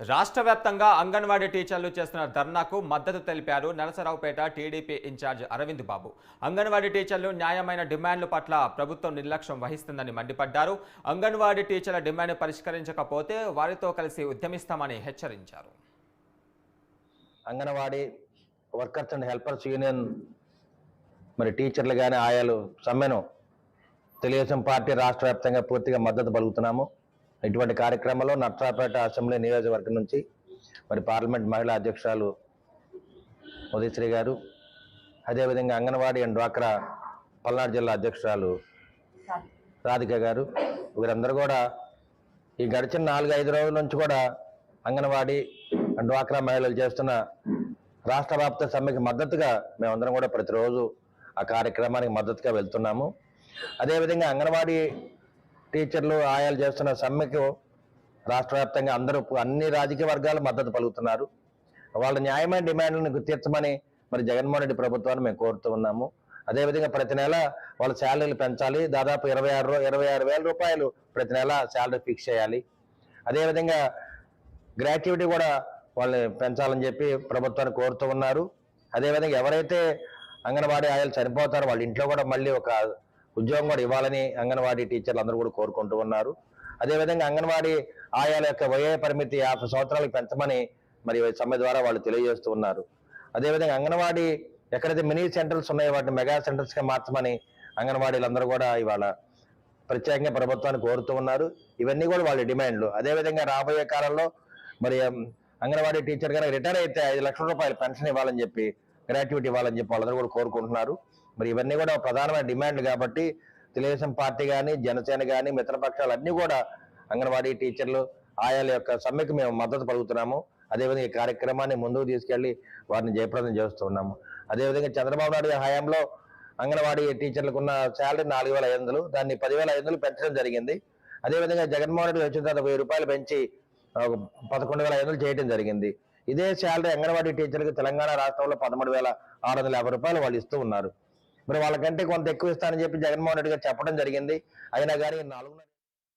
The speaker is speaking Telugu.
రాష్ట్ర వ్యాప్తంగా అంగన్వాడీ టీచర్లు చేస్తున్న ధర్నాకు మద్దతు తెలిపారు నరసరావుపేట టీడీపీ ఇన్ఛార్జ్ అరవింద్ బాబు. అంగన్వాడీ టీచర్లు న్యాయమైన డిమాండ్ల పట్ల ప్రభుత్వం నిర్లక్ష్యం వహిస్తుందని మండిపడ్డారు. అంగన్వాడీ టీచర్ల డిమాండ్ పరిష్కరించకపోతే వారితో కలిసి ఉద్యమిస్తామని హెచ్చరించారు. Anganwadi workers and helpers union మరి టీచర్లు కానీ ఆయాలు సమ్మెను తెలుగుదేశం పార్టీ రాష్ట్ర వ్యాప్తంగా పూర్తిగా మద్దతు పలుకుతున్నాము. ఇటువంటి కార్యక్రమంలో నర్సాపేట అసెంబ్లీ నియోజకవర్గం నుంచి మరి పార్లమెంట్ మహిళా అధ్యక్షురాలు ఉదయశ్రీ గారు అదేవిధంగా అంగన్వాడీ అండ్ డ్వాక్రా పల్నాడు జిల్లా అధ్యక్షురాలు రాధిక గారు వీరందరూ కూడా ఈ గడిచిన నాలుగు ఐదు రోజుల నుంచి కూడా అంగన్వాడీ అండ్ డ్వాక్రా మహిళలు చేస్తున్న రాష్ట్ర వ్యాప్త సమ్మెకి మద్దతుగా మేమందరం కూడా ప్రతిరోజు ఆ కార్యక్రమానికి మద్దతుగా వెళ్తున్నాము. అదేవిధంగా అంగన్వాడీ టీచర్లు ఆయాలు చేస్తున్న సమ్మెకు రాష్ట్ర వ్యాప్తంగా అందరూ అన్ని రాజకీయ వర్గాలు మద్దతు పలుకుతున్నారు. వాళ్ళ న్యాయమైన డిమాండ్లను తీర్చమని మరి జగన్మోహన్ రెడ్డి ప్రభుత్వాన్ని మేము కోరుతూ ఉన్నాము. అదేవిధంగా ప్రతి నెల వాళ్ళ శాలరీలు పెంచాలి. దాదాపు ఇరవై ఆరు ఇరవై ఆరు వేల రూపాయలు ప్రతి నెల శాలరీ ఫిక్స్ చేయాలి. అదేవిధంగా గ్రాట్యుటీ కూడా వాళ్ళని పెంచాలని చెప్పి ప్రభుత్వాన్ని కోరుతూ ఉన్నారు. అదేవిధంగా ఎవరైతే అంగన్వాడీ ఆయాలు చనిపోతారో వాళ్ళ ఇంట్లో కూడా మళ్ళీ ఒక ఉద్యోగం కూడా ఇవ్వాలని అంగన్వాడీ టీచర్లు అందరూ కూడా కోరుకుంటూ ఉన్నారు. అదేవిధంగా అంగన్వాడీ ఆయాల యొక్క వయో పరిమితి యాభై సంవత్సరాలకు పెంచమని మరి ఈ సమ్మె ద్వారా వాళ్ళు తెలియజేస్తూ ఉన్నారు. అదేవిధంగా అంగన్వాడీ ఎక్కడైతే మినీ సెంటర్స్ ఉన్నాయో వాటిని మెగా సెంటర్స్గా మార్చమని అంగన్వాడీలందరూ కూడా ఇవాళ ప్రత్యేకంగా ప్రభుత్వాన్ని కోరుతూ ఉన్నారు. ఇవన్నీ కూడా వాళ్ళ డిమాండ్లు. అదేవిధంగా రాబోయే కాలంలో మరి అంగన్వాడీ టీచర్ గారు రిటైర్ అయితే ఐదు లక్షల రూపాయలు పెన్షన్ ఇవ్వాలని చెప్పి గ్రాట్యుటీ ఇవ్వాలని చెప్పి వాళ్ళందరూ కూడా కోరుకుంటున్నారు. మరి ఇవన్నీ కూడా ప్రధానమైన డిమాండ్లు కాబట్టి తెలుగుదేశం పార్టీ కానీ జనసేన కానీ మిత్రపక్షాలు అన్ని కూడా అంగన్వాడీ టీచర్లు ఆయాల యొక్క సమ్మెకు మేము మద్దతు పలుకుతున్నాము. అదేవిధంగా ఈ కార్యక్రమాన్ని ముందుకు తీసుకెళ్ళి వారిని జయప్రదం చేస్తున్నాము అదేవిధంగా చంద్రబాబు నాయుడు హయాంలో అంగన్వాడీ టీచర్లకు ఉన్న శాలరీ నాలుగు వేల ఐదు వందలు దాన్ని పదివేల ఐదు వందలు పెంచడం జరిగింది. అదేవిధంగా జగన్మోహన్ రెడ్డి వచ్చిన తర్వాత వెయ్యి రూపాయలు పెంచి పదకొండు వేల ఐదు వందలు చేయడం జరిగింది. ఇదే శాలరీ అంగన్వాడీ టీచర్లకు తెలంగాణ రాష్ట్రంలో పదమూడు వేల ఆరు వందల యాభై రూపాయలు వాళ్ళు ఇస్తూ ఉన్నారు. మరి వాళ్ళకంటే కొంత ఎక్కువ ఇస్తానని చెప్పి జగన్మోహన్ రెడ్డి గారు చెప్పడం జరిగింది. అయినా కానీ నాలుగున్నర